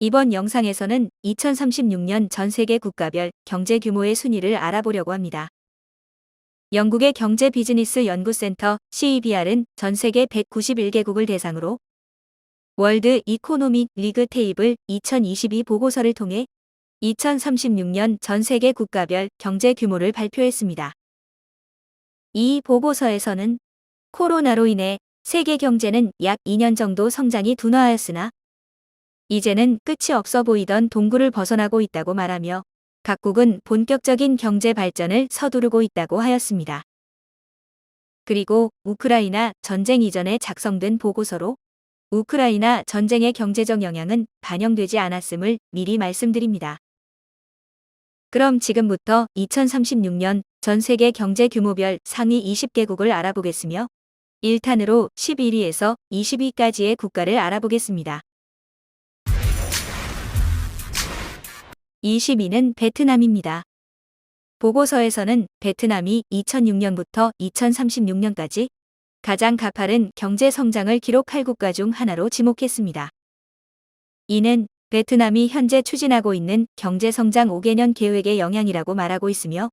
이번 영상에서는 2036년 전 세계 국가별 경제 규모의 순위를 알아보려고 합니다. 영국의 경제 비즈니스 연구센터 CEBR은 전 세계 191개국을 대상으로 월드 이코노믹 리그 테이블 2022 보고서를 통해 2036년 전 세계 국가별 경제 규모를 발표했습니다. 이 보고서에서는 코로나로 인해 세계 경제는 약 2년 정도 성장이 둔화하였으나 이제는 끝이 없어 보이던 동굴을 벗어나고 있다고 말하며 각국은 본격적인 경제 발전을 서두르고 있다고 하였습니다. 그리고 우크라이나 전쟁 이전에 작성된 보고서로 우크라이나 전쟁의 경제적 영향은 반영되지 않았음을 미리 말씀드립니다. 그럼 지금부터 2036년 전 세계 경제 규모별 상위 20개국을 알아보겠으며 1탄으로 11위에서 20위까지의 국가를 알아보겠습니다. 22는 베트남입니다. 보고서에서는 베트남이 2006년부터 2036년까지 가장 가파른 경제 성장을 기록할 국가 중 하나로 지목했습니다. 이는 베트남이 현재 추진하고 있는 경제 성장 5개년 계획의 영향이라고 말하고 있으며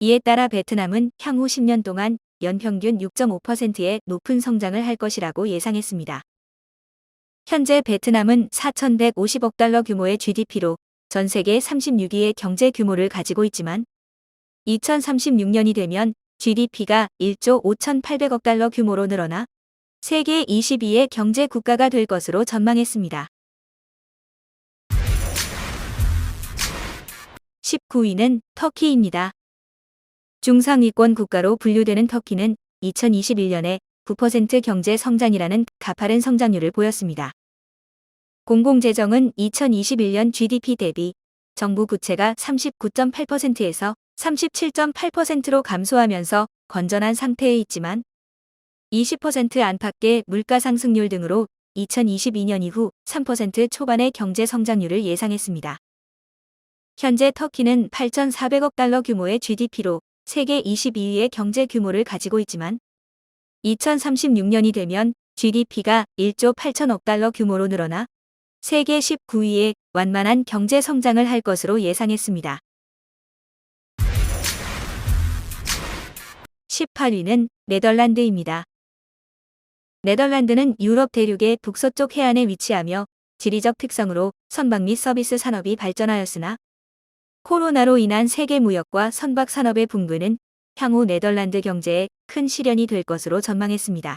이에 따라 베트남은 향후 10년 동안 연평균 6.5%의 높은 성장을 할 것이라고 예상했습니다. 현재 베트남은 4,150억 달러 규모의 GDP로 전 세계 36위의 경제 규모를 가지고 있지만 2036년이 되면 GDP가 1조 5,800억 달러 규모로 늘어나 세계 22의 경제 국가가 될 것으로 전망했습니다. 19위는 터키입니다. 중상위권 국가로 분류되는 터키는 2021년에 9% 경제 성장이라는 가파른 성장률을 보였습니다. 공공재정은 2021년 GDP 대비 정부 부채가 39.8%에서 37.8%로 감소하면서 건전한 상태에 있지만 20% 안팎의 물가 상승률 등으로 2022년 이후 3% 초반의 경제 성장률을 예상했습니다. 현재 터키는 8,400억 달러 규모의 GDP로 세계 22위의 경제 규모를 가지고 있지만 2036년이 되면 GDP가 1조 8천억 달러 규모로 늘어나 세계 19위의 완만한 경제 성장을 할 것으로 예상했습니다. 18위는 네덜란드입니다. 네덜란드는 유럽 대륙의 북서쪽 해안에 위치하며 지리적 특성으로 선박 및 서비스 산업이 발전하였으나 코로나로 인한 세계 무역과 선박 산업의 붕괴는 향후 네덜란드 경제에 큰 시련이 될 것으로 전망했습니다.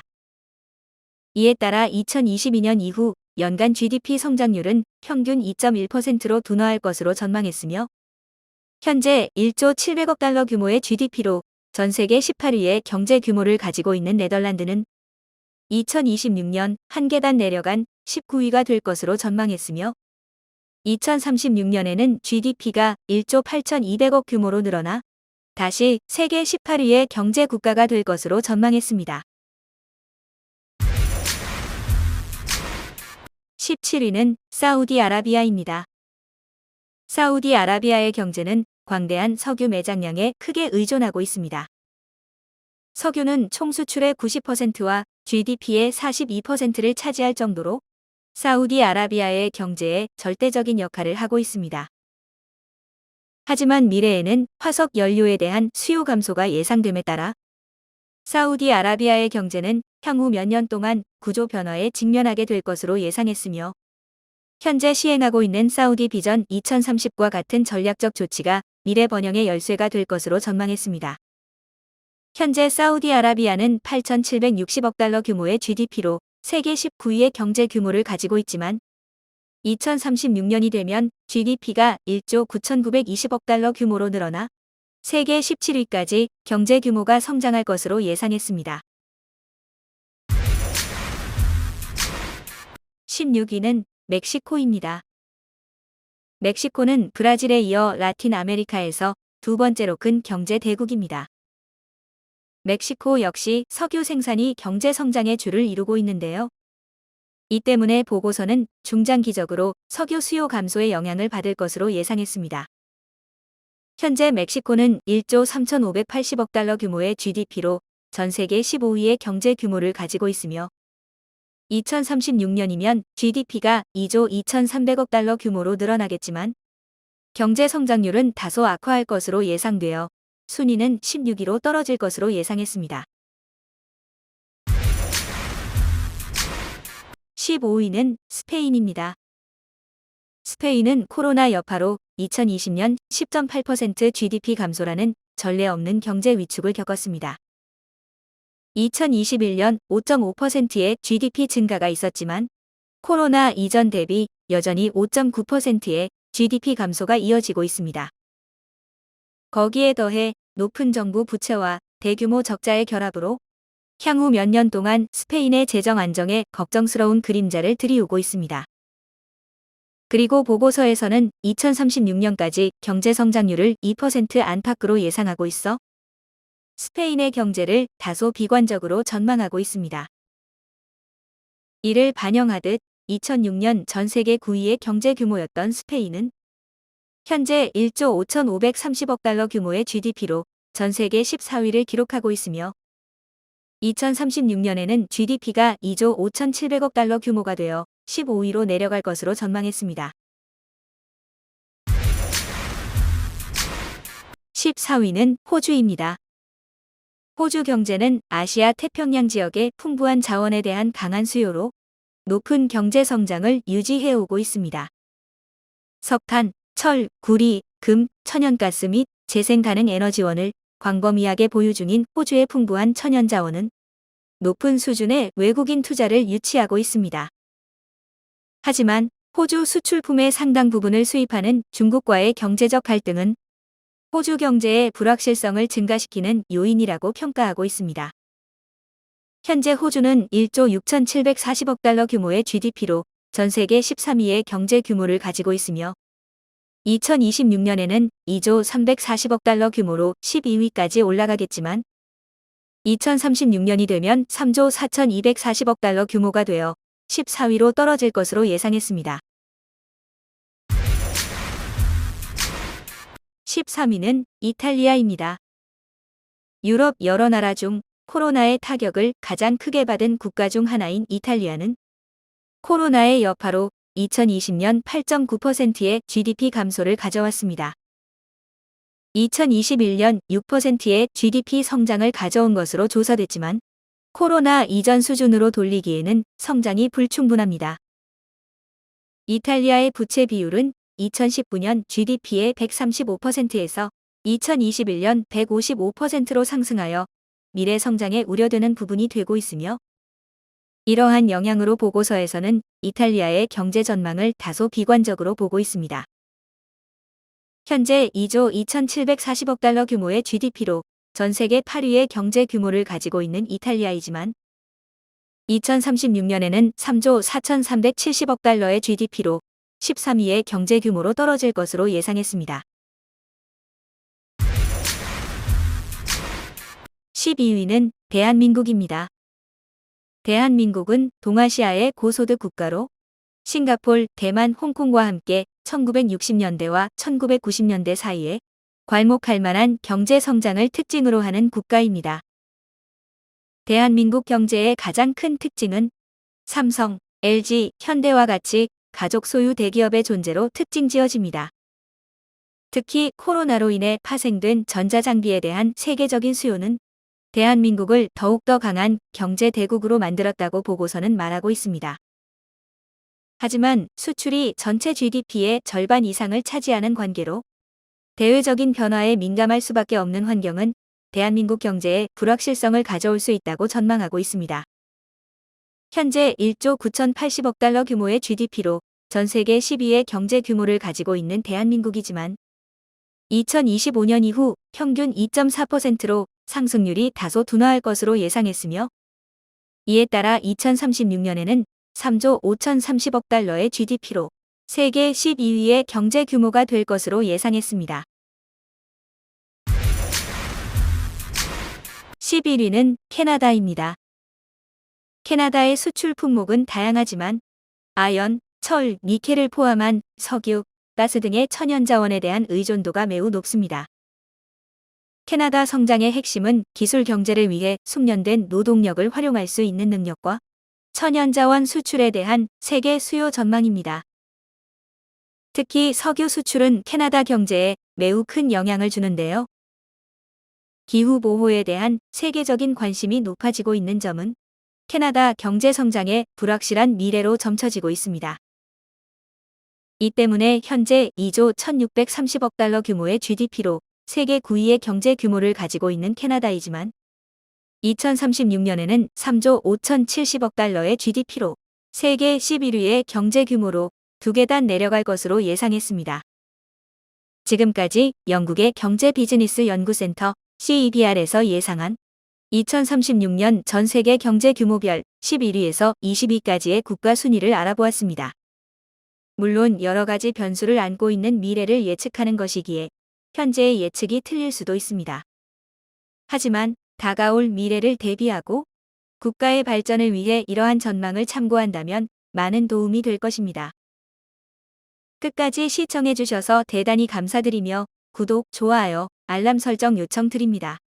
이에 따라 2022년 이후 연간 GDP 성장률은 평균 2.1%로 둔화할 것으로 전망했으며 현재 1조 700억 달러 규모의 GDP로 전 세계 18위의 경제 규모를 가지고 있는 네덜란드는 2026년 한 계단 내려간 19위가 될 것으로 전망했으며 2036년에는 GDP가 1조 8,200억 규모로 늘어나 다시 세계 18위의 경제 국가가 될 것으로 전망했습니다. 17위는 사우디아라비아입니다. 사우디아라비아의 경제는 광대한 석유 매장량에 크게 의존하고 있습니다. 석유는 총 수출의 90%와 GDP의 42%를 차지할 정도로 사우디아라비아의 경제에 절대적인 역할을 하고 있습니다. 하지만 미래에는 화석 연료에 대한 수요 감소가 예상됨에 따라 사우디아라비아의 경제는 향후 몇 년 동안 구조 변화에 직면하게 될 것으로 예상했으며 현재 시행하고 있는 사우디 비전 2030과 같은 전략적 조치가 미래 번영의 열쇠가 될 것으로 전망했습니다. 현재 사우디아라비아는 8,760억 달러 규모의 GDP로 세계 19위의 경제 규모를 가지고 있지만 2036년이 되면 GDP가 1조 9,920억 달러 규모로 늘어나 세계 17위까지 경제 규모가 성장할 것으로 예상했습니다. 16위는 멕시코입니다. 멕시코는 브라질에 이어 라틴 아메리카에서 두 번째로 큰 경제 대국입니다. 멕시코 역시 석유 생산이 경제 성장의 주를 이루고 있는데요. 이 때문에 보고서는 중장기적으로 석유 수요 감소의 영향을 받을 것으로 예상했습니다. 현재 멕시코는 1조 3,580억 달러 규모의 GDP로 전 세계 15위의 경제 규모를 가지고 있으며 2036년이면 GDP가 2조 2,300억 달러 규모로 늘어나겠지만 경제 성장률은 다소 악화할 것으로 예상되어 순위는 16위로 떨어질 것으로 예상했습니다. 15위는 스페인입니다. 스페인은 코로나 여파로 2020년 10.8% GDP 감소라는 전례 없는 경제 위축을 겪었습니다. 2021년 5.5%의 GDP 증가가 있었지만 코로나 이전 대비 여전히 5.9%의 GDP 감소가 이어지고 있습니다. 거기에 더해 높은 정부 부채와 대규모 적자의 결합으로 향후 몇 년 동안 스페인의 재정 안정에 걱정스러운 그림자를 들이우고 있습니다. 그리고 보고서에서는 2036년까지 경제 성장률을 2% 안팎으로 예상하고 있어 스페인의 경제를 다소 비관적으로 전망하고 있습니다. 이를 반영하듯 2006년 전 세계 9위의 경제 규모였던 스페인은 현재 1조 5,530억 달러 규모의 GDP로 전 세계 14위를 기록하고 있으며 2036년에는 GDP가 2조 5,700억 달러 규모가 되어 15위로 내려갈 것으로 전망했습니다. 14위는 호주입니다. 호주 경제는 아시아 태평양 지역의 풍부한 자원에 대한 강한 수요로 높은 경제 성장을 유지해 오고 있습니다. 석탄, 철, 구리, 금, 천연가스 및 재생 가능 에너지원을 광범위하게 보유 중인 호주의 풍부한 천연 자원은 높은 수준의 외국인 투자를 유치하고 있습니다. 하지만 호주 수출품의 상당 부분을 수입하는 중국과의 경제적 갈등은 호주 경제의 불확실성을 증가시키는 요인이라고 평가하고 있습니다. 현재 호주는 1조 6,740억 달러 규모의 GDP로 전 세계 13위의 경제 규모를 가지고 있으며 2026년에는 2조 340억 달러 규모로 12위까지 올라가겠지만 2036년이 되면 3조 4,240억 달러 규모가 되어 14위로 떨어질 것으로 예상했습니다. 13위는 이탈리아입니다. 유럽 여러 나라 중 코로나의 타격을 가장 크게 받은 국가 중 하나인 이탈리아는 코로나의 여파로 2020년 8.9%의 GDP 감소를 가져왔습니다. 2021년 6%의 GDP 성장을 가져온 것으로 조사됐지만 코로나 이전 수준으로 돌리기에는 성장이 불충분합니다. 이탈리아의 부채 비율은 2019년 GDP의 135%에서 2021년 155%로 상승하여 미래 성장에 우려되는 부분이 되고 있으며 이러한 영향으로 보고서에서는 이탈리아의 경제 전망을 다소 비관적으로 보고 있습니다. 현재 2조 2,740억 달러 규모의 GDP로 전 세계 8위의 경제 규모를 가지고 있는 이탈리아이지만 2036년에는 3조 4,370억 달러의 GDP로 13위의 경제 규모로 떨어질 것으로 예상했습니다. 12위는 대한민국입니다. 대한민국은 동아시아의 고소득 국가로 싱가폴, 대만, 홍콩과 함께 1960년대와 1990년대 사이에 괄목할 만한 경제 성장을 특징으로 하는 국가입니다. 대한민국 경제의 가장 큰 특징은 삼성, LG, 현대와 같이 가족 소유 대기업의 존재로 특징 지어집니다. 특히 코로나로 인해 파생된 전자장비에 대한 세계적인 수요는 대한민국을 더욱더 강한 경제 대국으로 만들었다고 보고서는 말하고 있습니다. 하지만 수출이 전체 GDP의 절반 이상을 차지하는 관계로 대외적인 변화에 민감할 수밖에 없는 환경은 대한민국 경제에 불확실성을 가져올 수 있다고 전망하고 있습니다. 현재 1조 9,080억 달러 규모의 GDP로 전 세계 10위의 경제 규모를 가지고 있는 대한민국이지만 2025년 이후 평균 2.4%로 상승률이 다소 둔화할 것으로 예상했으며 이에 따라 2036년에는 3조 5,030억 달러의 GDP로 세계 12위의 경제 규모가 될 것으로 예상했습니다. 11위는 캐나다입니다. 캐나다의 수출 품목은 다양하지만 아연, 철, 니켈을 포함한 석유, 가스 등의 천연 자원에 대한 의존도가 매우 높습니다. 캐나다 성장의 핵심은 기술 경제를 위해 숙련된 노동력을 활용할 수 있는 능력과 천연자원 수출에 대한 세계 수요 전망입니다. 특히 석유 수출은 캐나다 경제에 매우 큰 영향을 주는데요. 기후 보호에 대한 세계적인 관심이 높아지고 있는 점은 캐나다 경제 성장의 불확실한 미래로 점쳐지고 있습니다. 이 때문에 현재 2조 1630억 달러 규모의 GDP로 세계 9위의 경제 규모를 가지고 있는 캐나다이지만 2036년에는 3조 5070억 달러의 GDP로 세계 11위의 경제 규모로 두 계단 내려갈 것으로 예상했습니다. 지금까지 영국의 경제 비즈니스 연구센터 CEBR에서 예상한 2036년 전 세계 경제 규모별 11위에서 20위까지의 국가 순위를 알아보았습니다. 물론 여러 가지 변수를 안고 있는 미래를 예측하는 것이기에 현재의 예측이 틀릴 수도 있습니다. 하지만 다가올 미래를 대비하고 국가의 발전을 위해 이러한 전망을 참고한다면 많은 도움이 될 것입니다. 끝까지 시청해주셔서 대단히 감사드리며 구독, 좋아요, 알람 설정 요청드립니다.